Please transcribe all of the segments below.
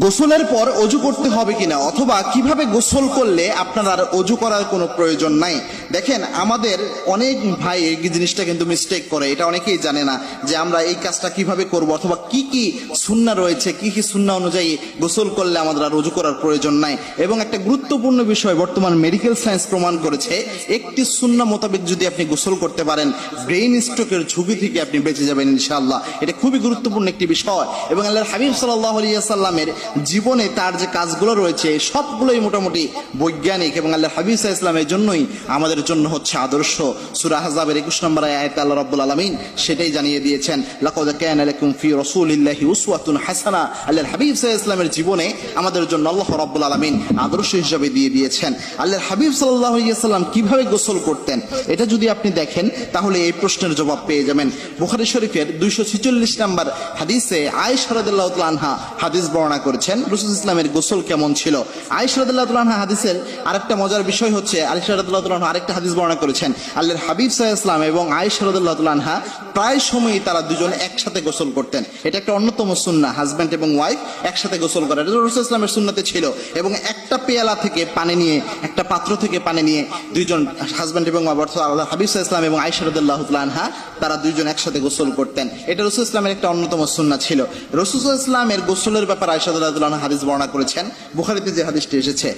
গোসলের পর অজু করতে হবে কিনা? অথবা কীভাবে গোসল করলে আপনার আর অজু করার কোনো প্রয়োজন নাই? দেখেন, আমাদের অনেক ভাই এই জিনিসটা কিন্তু মিস্টেক করে। এটা অনেকেই জানে না যে আমরা এই কাজটা কীভাবে করব অথবা কি কি সুন্না রয়েছে, কি কি সুন্না অনুযায়ী গোসল করলে আমাদের আর অজু করার প্রয়োজন নাই। এবং একটা গুরুত্বপূর্ণ বিষয় বর্তমান মেডিকেল সায়েন্স প্রমাণ করেছে, একটি সুন্না মোতাবেক যদি আপনি গোসল করতে পারেন ব্রেইন স্ট্রোকের ঝুঁকি থেকে আপনি বেঁচে যাবেন ইনশাআল্লাহ। এটা খুবই গুরুত্বপূর্ণ একটি বিষয়। এবং আল্লাহর হাবিব সাল্লাহ আলিয়াল্লামের জীবনে তার যে কাজগুলো রয়েছে, সবগুলোই মোটামুটি বৈজ্ঞানিক এবং আল্লাহ হাবিব সাল্লাহ ইসলামের জন্যই আমাদের জন্য হচ্ছে আদর্শ। সুরা একুশ নম্বর আয়াত আল্লাহ রাব্বুল আলামিন সেটাই জানিয়ে দিয়েছেন হাসানা হাবিব ইসলামের জীবনে আমাদের জন্য আল্লাহ রাব্বুল আলামিন আদর্শ হিসেবে দিয়ে দিয়েছেন। আল্লাহর হাবিব সাল্লাম কীভাবে গোসল করতেন, এটা যদি আপনি দেখেন, তাহলে এই প্রশ্নের জবাব পেয়ে যাবেন। বুখারী শরীফের 246 নম্বর হাদিসে আয়েশা রাদিয়াল্লাহু হাদিস বর্ণনা করেছেন, রাসূল ইসলামের গোসল কেমন ছিল? আয়েশা রাদিয়াল্লাহু হাদিসের আরেকটা মজার বিষয় হচ্ছে, আয়েশা রাদিয়াল্লাহু আনহা আরেকটা হাদিস বর্ণনা করেছেন, আল্লাহর হাবিব আলাইহি সাল্লাম এবং তাআলা আনহা প্রায় সময়ই তারা দুজন একসাথে গোসল করতেন। এটা একটা অন্যতম সুন্নাহ হাজব্যান্ড এবং ওয়াইফ একসাথে গোসল করে। এটা রাসূল ইসলামের সুন্নাতে ছিল এবং একটা পেয়ালা থেকে পানি নিয়ে, একটা পাত্র থেকে পানি নিয়ে দুইজন হাজব্যান্ড এবং অর্থ আল্লাহ হাবিব আলাইহি ইসলাম এবং তাআলা আনহা তারা দুইজন একসাথে গোসল করতেন। এটা রসুল ইসলামের একটা অন্যতম সুন্নাহ ছিল। রসুল ইসলামের গোসলের ব্যাপারে তাআলা হাদিস বর্ণনা করেছেন। বুখারীতে যে হাদিসটি এসেছে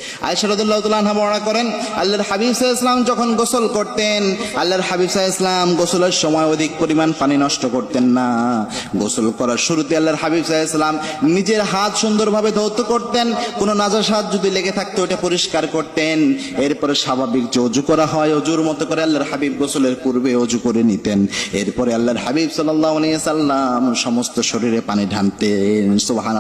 তাআলা বর্ণনা করেন, আল্লাহর হাবিব আলাইহি ইসলাম যখন গোসল করতেন, আল্লাহর হাবিব সাল্লাল্লাহু ইসলাম গোসলের সময় অধিক পরিমাণ পানি নষ্ট করতেন না। গোসল করার শুরুতে আল্লাহর হাবিব সাল্লাল্লাহু ইসলাম নিজের হাত সুন্দরভাবে ধৌত করতেন, কোন নাজাস হাত যদি লেগে থাকতো ওটা পরিষ্কার করতেন। এরপরে স্বাভাবিক যে অজু করা হয়, অজুর মতো করে আল্লাহর হাবিব গোসলের পূর্বে অজু করে নিতেন। এরপরে আল্লাহর হাবিব সাল্লাম সমস্ত শরীরে পানি ঢালতেন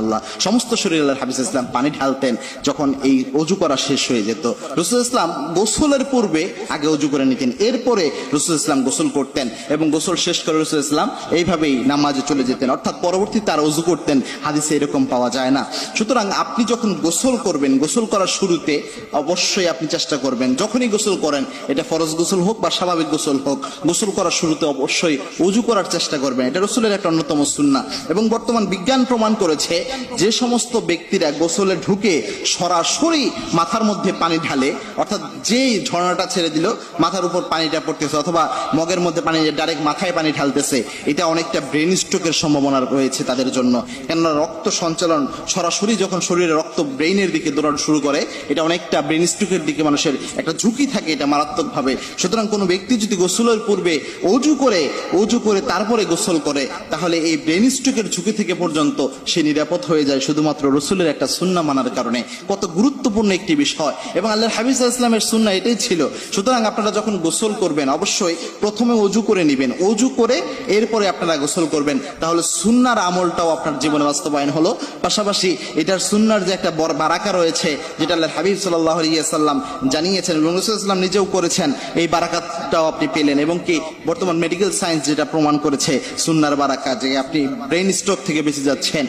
আল্লাহ সমস্ত শরীরে আল্লাহর হাবিব সাল্লাম পানি ঢালতেন, যখন এই অজু করা শেষ হয়ে যেত। রসুল ইসলাম গোসলের পূর্বে আগে অজু করে নিতেন। এরপরে রসুল ইসলাম গোসল করতেন এবং গোসল শেষ করে রসুল ইসলাম এইভাবেই নামাজে চলে যেতেন। অর্থাৎ পরবর্তী তার অজু করতেন, হাদিসে এরকম পাওয়া যায় না। সুতরাং আপনি যখন গোসল করবেন, গোসল করার শুরুতে অবশ্যই আপনি চেষ্টা করবেন, যখনই গোসল করেন, এটা ফরজ গোসল হোক বা স্বাভাবিক গোসল হোক, গোসল করার শুরুতে অবশ্যই অজু করার চেষ্টা করবেন। এটা রসুলের একটা অন্যতম সুন্না এবং বর্তমান বিজ্ঞান প্রমাণ করেছে, যে সমস্ত ব্যক্তিরা গোসলে ঢুকে সরাসরি মাথার মধ্যে পানি ঢালে, অর্থাৎ যেই ঝর্ণাটা ছেড়ে দিল, মাথার উপর পানিটা পড়তেছে অথবা মগের মধ্যে পানি ডাইরেক্ট মাথায় পানি ঢালতেছে, এটা অনেকটা ব্রেন স্ট্রোকের সম্ভাবনা রয়েছে তাদের জন্য। কেননা রক্ত সঞ্চালন সরাসরি যখন শরীরে রক্ত ব্রেইনের দিকে দৌড়ানো শুরু করে, এটা অনেকটা ব্রেন স্ট্রোকের দিকে মানুষের একটা ঝুঁকি থাকে এটা মারাত্মকভাবে। সুতরাং কোনো ব্যক্তি যদি গোসলের পূর্বে অজু করে অজু করে তারপরে গোসল করে, তাহলে এই ব্রেন স্ট্রোকের ঝুঁকি থেকে পর্যন্ত সে নিরাপদ হয়ে যায় শুধুমাত্র রসুলের একটা সুন্না মানার কারণে। কত গুরুত্বপূর্ণ একটি বিষয়। এবং আল্লাহ হাবিজ ইসলামের সুন্না এটাই ছিল সুতরাং আপনারা যখন গোসল করবেন, অবশ্যই প্রথমে অজু করে নেবেন। অজু করে এরপরে আপনারা গোসল করবেন। তাহলে সুন্নার আমলটাও আপনার জীবনে বাস্তবায়ন হলো। পাশাপাশি এটার সুন্নার যে একটা বড় বারাকা রয়েছে, যেটা আল্লাহর হাবিব সাল্লাহ সাল্লাম জানিয়েছেন এবং রসুল ইসলাম নিজেও করেছেন, এই বারাকাতটাও আপনি পেলেন এবং কি বর্তমান মেডিকেল সায়েন্স যেটা প্রমাণ করেছে সুন্নার বারাকা, যে আপনি ব্রেন স্ট্রোক থেকে বেঁচে যাচ্ছেন,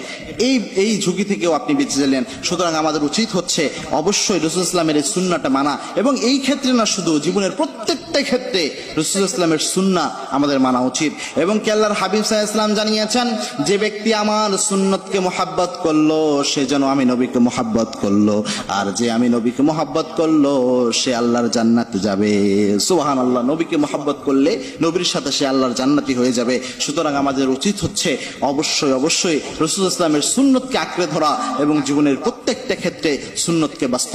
এই এই ঝুঁকি থেকেও আপনি বেঁচে গেলেন। সুতরাং আমাদের উচিত হচ্ছে অবশ্যই রসুল ইসলামের এই সুন্নাটা মানা এবং এই ক্ষেত্রে না শুধু জীবনের প্রত্যেকটা ক্ষেত্রে রসুল ইসলামের সুন্না আমাদের মানা উচিত। এবং কেল্লার হাবিব সাহা ইসলাম জানিয়েছেন, যে ব্যক্তি আমার সুন্নতকে মোহাব্বত করল, সে যেন আমি নবীকে মোহাব্বত করল। আর যে আমি নবীকে মোহাব্বত করল, সে আল্লাহর জান্নাতে যাবে। সুহান আল্লাহ নবীকে মোহাব্বত করলে নবীর সাথে সে আল্লাহর জান্নাতি হয়ে যাবে। সুতরাং আমাদের উচিত হচ্ছে অবশ্যই অবশ্যই রসুল ইসলামের সুন্নতকে আঁকড়ে ধরা এবং জীবনের প্রত্যেকটা ক্ষেত্রে সুন্নতকে বাস্তব